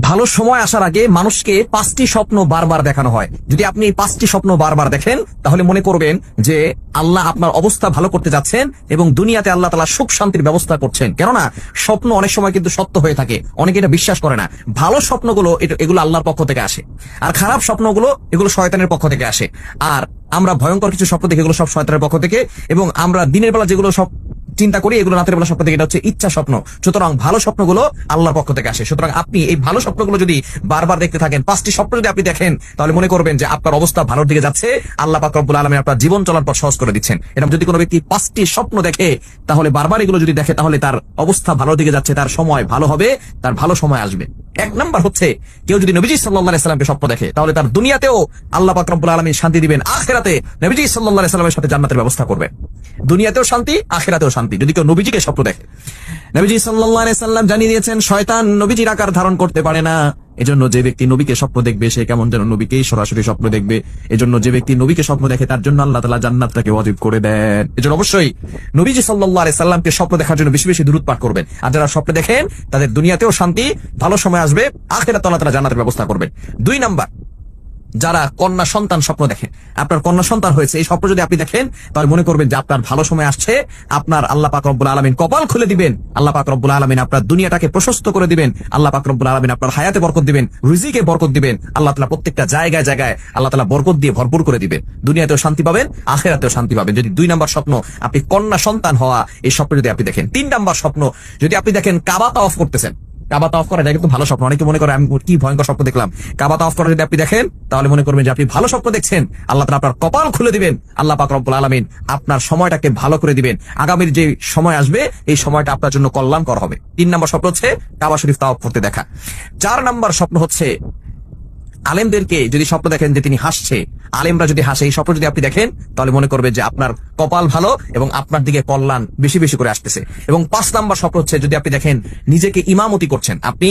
ভালো সময় আসার আগে মানুষকে পাঁচটি স্বপ্ন বারবার দেখানো হয়। যদি আপনি এই পাঁচটি স্বপ্ন বারবার দেখেন, তাহলে মনে করবেন যে আল্লাহ আপনার অবস্থা ভালো করতে যাচ্ছেন এবং দুনিয়াতে আল্লাহ তালা সুখ শান্তির ব্যবস্থা করছেন। কেননা, স্বপ্ন অনেক সময় কিন্তু সত্য হয়ে থাকে। অনেকে এটা বিশ্বাস করে না। ভালো স্বপ্নগুলো এগুলো আল্লাহর পক্ষ থেকে আসে। আর খারাপ স্বপ্নগুলো, এগুলো শয়তানের পক্ষ থেকে আসে। আর আমরা ভয়ঙ্কর কিছু স্বপ্ন দেখি, এগুলো সব শয়তানের পক্ষ থেকে এবং আমরা দিনের বেলা যেগুলো সব চিন্তা করি, এগুলো রাতের বেলা স্বপ্ন থেকে এটা হচ্ছে ইচ্ছা স্বপ্ন। সুতরাং ভালো স্বপ্নগুলো আল্লাহর পক্ষ থেকে আসে। সুতরাং আপনি এই ভালো স্বপ্নগুলো যদি বারবার দেখতে থাকেন, পাঁচটি স্বপ্ন যদি আপনি দেখেন, তাহলে মনে করবেন যে আপনার অবস্থা ভালোর দিকে যাচ্ছে। আল্লাহ পাক রব্বুল আলমী আপনার জীবন চলার পর সহজ করে দিচ্ছেন। এরকম যদি কোনো ব্যক্তি পাঁচটি স্বপ্ন দেখে, তাহলে বারবার এগুলো যদি দেখে, তাহলে তার অবস্থা ভালোর দিকে যাচ্ছে, তার সময় ভালো হবে, তার ভালো সময় আসবে। এক নাম্বার হচ্ছে, কেউ যদি নবীজি সাল্লাহ সাল্লামকে স্বপ্ন দেখে, তাহলে তার দুনিয়াতেও আল্লাহ পাকরমুল আলমী শান্তি দিবেন, আখেরাতে নবীজি সাল্লাহ সাল্লামের সাথে জান্নাতের ব্যবস্থা করবেন। দুনিয়াতেও শান্তি, আখেরাতেও শান্তি, যদি কেউ নবীজিকে স্বপ্ন দেখে। নবীজি সাল্লাহ সাল্লাম জানিয়ে দিয়েছেন, শয়তান নবীজির আকার ধারণ করতে পারে না। এজন্য যে ব্যক্তি নবীকে স্বপ্ন দেখবে, সে কেমন যেন নবীকেই সরাসরি স্বপ্ন দেখবে। এজন্য যে ব্যক্তি নবীকে স্বপ্ন দেখে, তার জন্য আল্লাহ তালা জান্নাতটাকে অজীব করে দেন। এজন্য অবশ্যই নবীজি সাল্লাহ সাল্লামকে স্বপ্ন দেখার জন্য বেশি বেশি দূরত পাঠ করবেন। আর যারা স্বপ্ন দেখেন, তাদের দুনিয়াতেও শান্তি, ভালো সময় আসবে আখেরা তালা জান্নাতের ব্যবস্থা করবেন। দুই নাম্বার যারা কন্যা সন্তান স্বপ্ন দেখেন আপনার কন্যা সন্তান হয়েছে, এই স্বপ্ন যদি আপনি দেখেন, তাহলে মনে করবেন যে আপনার ভালো সময় আসছে, আপনার আল্লাহ পাক আলমিন কপাল খুলে দিবেন, আল্লাহ পাক আলমিন আপনার দুনিয়াটাকে প্রশস্ত করে দিবেন, আল্লাহ পাক আলমিন আপনার হায়াতে বরকত দিবেন, রুজিকে বরকত দিবেন, আল্লাহ তালা প্রত্যেকটা জায়গায় জায়গায় আল্লাহ তালা বরকত দিয়ে ভরপুর করে দিবেন। দুনিয়াতেও শান্তি পাবেন, আখেরাতেও শান্তি পাবেন। যদি দুই নাম্বার স্বপ্ন আপনি কন্যা সন্তান হওয়া, এই স্বপ্ন যদি আপনি দেখেন। তিন নাম্বার স্বপ্ন, যদি আপনি দেখেন কাবা অফ করতেছেন কাবা তাওয়াফ করা এটা কিন্তু ভালো স্বপ্ন। অনেকে মনে করে, আমি কি ভয়ঙ্কর স্বপ্ন দেখলাম? কাবা তাওয়াফ করা যদি আপনি দেখেন, তাহলে মনে করবেন যে আপনি ভালো স্বপ্ন দেখছেন। আল্লাহ তালা আপনার কপাল খুলে দিবেন। আল্লাহ পাক রব্বুল আলমিন আপনার সময়টাকে ভালো করে দিবেন। আগামীর যে সময় আসবে, এই সময়টা আপনার জন্য কল্যাণকর হবে। তিন নম্বর স্বপ্ন হচ্ছে কাবা শরীফ তাওয়াফ করতে দেখা। চার নম্বর স্বপ্ন হচ্ছে আলেমদেরকে যদি স্বপ্ন দেখেন যে তিনি হাসছে, আলেমরা যদি হাসে, এই স্বপ্ন যদি আপনি দেখেন, তাহলে মনে করবে যে আপনার কপাল ভালো এবং আপনার দিকে কল্যাণ বেশি বেশি করে আসতেছে। এবং পাঁচ নাম্বার স্বপ্ন হচ্ছে, যদি আপনি দেখেন নিজেকে ইমামতি করছেন, আপনি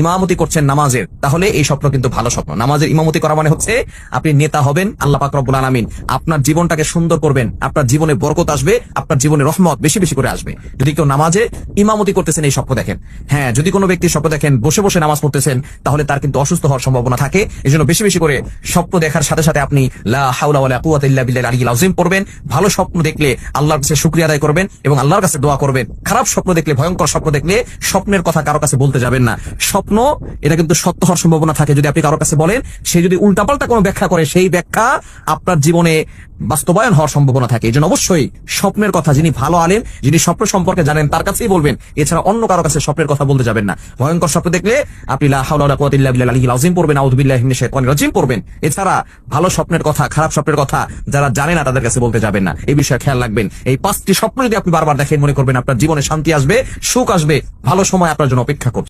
ইমামতি করছেন নামাজের, তাহলে এই স্বপ্ন কিন্তু ভালো স্বপ্ন। নামাজের ইমামতি করা মানে হচ্ছে, আপনি নেতা হবেন, আল্লাহ পাক রব্বুল আলামিন আপনার জীবনটাকে সুন্দর করবেন, আপনার জীবনে বরকত আসবে, আপনার জীবনে রহমত বেশি বেশি করে আসবে। যদি কেউ নামাজে ইমামতি করতেছেন, এই স্বপ্ন দেখেন। হ্যাঁ যদি কোনো ব্যক্তি স্বপ্ন দেখেন, বসে বসে নামাজ পড়তেছেন, তাহলে তার কিন্তু অসুস্থ হওয়ার সম্ভাবনা থাকে। এই জন্য বেশি বেশি করে স্বপ্ন দেখার সাথে সাথে আপনি লা হাওলা ওয়ালা কুওয়াতা ইল্লা বিল্লাহিল আলিয়্যিল আযীম পড়বেন, ভালো স্বপ্ন দেখলে আল্লাহর কাছে শুক্রিয়া আদায় করবেন এবং আল্লাহর কাছে দোয়া করবেন। খারাপ স্বপ্ন দেখলে, ভয়ঙ্কর স্বপ্ন দেখলে স্বপ্নের কথা কারও কাছে বলতে যাবেন না। স্বপ্ন, এটা কিন্তু সত্য হওয়ার সম্ভাবনা থাকে যদি আপনি কারও কাছে বলেন। সে যদি উল্টাপাল্টা কোনো ব্যাখ্যা করে, সেই ব্যাখ্যা আপনার জীবনে বাস্তবায়ন হওয়ার সম্ভাবনা থাকে। এই জন্য অবশ্যই স্বপ্নের কথা যিনি ভালো আলেন যিনি স্বপ্ন সম্পর্কে জানেন, তার কাছেই বলবেন। এছাড়া অন্য কারও কাছে স্বপ্নের কথা বলতে যাবেন না। ভয়ঙ্কর স্বপ্ন দেখলে আপনি লা হাওলা ওয়ালা কুওয়াতা ইল্লা বিল্লাহিল আলিয়্যিল আযীম পড়বেন রাজিম পড়বেন। এছাড়া ভালো স্বপ্নের কথা, খারাপ স্বপ্নের কথা যারা জানে না, তাদের কাছে বলতে যাবেন না। এই বিষয়ে খেয়াল রাখবেন। এই পাঁচটি স্বপ্ন যদি আপনি বারবার দেখেন, মনে করবেন আপনার জীবনে শান্তি আসবে, সুখ আসবে, ভালো সময় আপনার জন্য অপেক্ষা করছে।